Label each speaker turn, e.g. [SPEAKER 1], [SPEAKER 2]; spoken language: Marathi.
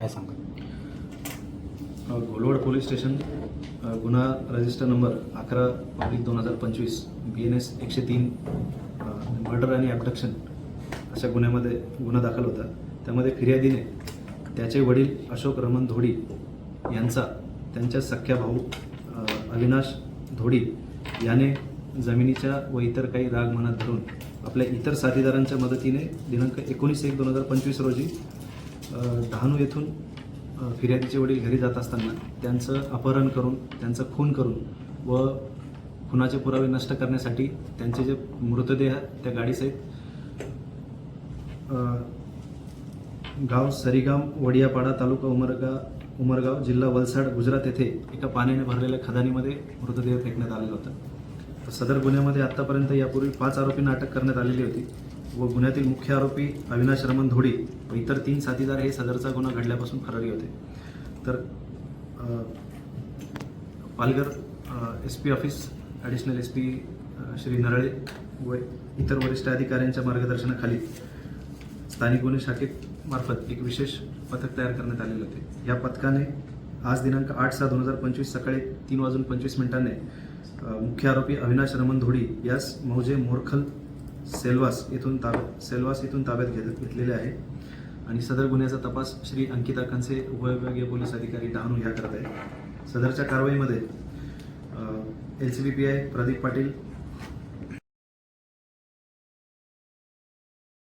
[SPEAKER 1] काय सांगा?
[SPEAKER 2] घोलवड पोलीस स्टेशन गुन्हा रजिस्टर नंबर अकरा पब्लिक दोन हजार पंचवीस बी एन एस एकशे तीन मर्डर आणि ॲबडक्शन अशा गुन्ह्यामध्ये गुन्हा दाखल होता. त्यामध्ये फिर्यादीने त्याचे वडील अशोक रमन धोडी यांचा त्यांच्या सख्या भाऊ अविनाश धोडी याने जमिनीच्या व इतर काही राग मनात धरून आपल्या इतर साथीदारांच्या मदतीने दिनांक एकोणीस एक दोन हजार पंचवीस रोजी डहाणू येथून फिर्यादीचे वडील घरी जात असताना त्यांचं अपहरण करून त्यांचं खून करून व खुनाचे पुरावे नष्ट करण्यासाठी त्यांचे जे मृतदेह त्या गाडीसहित गाव सरीगाम वडियापाडा तालुका उमरगा उमरगाव जिल्हा वलसाड गुजरात येथे एका पाण्याने भरलेल्या खदानीमध्ये मृतदेह फेकण्यात आलेला होता. तर सदर गुन्ह्यामध्ये आत्तापर्यंत यापूर्वी पाच आरोपींना अटक करण्यात आलेली होती. व गुन्ह्यातील मुख्य आरोपी अविनाश रमन धोडी व इतर तीन साथीदार हे सदरचा गुन्हा घडल्यापासून फरारी होते. तर Palghar S P office additional S P Shri Narale व इतर वरिष्ठ अधिकाऱ्यांच्या मार्गदर्शनाखाली स्थानिक गुन्हे शाखेमार्फत एक विशेष पथक तयार करण्यात आलेले होते. या पथकाने आज दिनांक आठ सहा दोन हजार पंचवीस सकाळी तीन वाजून पंचवीस मिनिटांनी मुख्य आरोपी अविनाश रमन धोडी यास मौजे मोरखल सेल्वास येथून ताब्यात सेल्वास येथून ताब्यात घेत घेतलेले आहे. आणि सदर गुन्ह्याचा तपास श्री अंकिता खनसे उपविभागीय पोलीस अधिकारी डहाणू ह्या करत आहे. सदरच्या कारवाईमध्ये L C B P I Pradeep Patil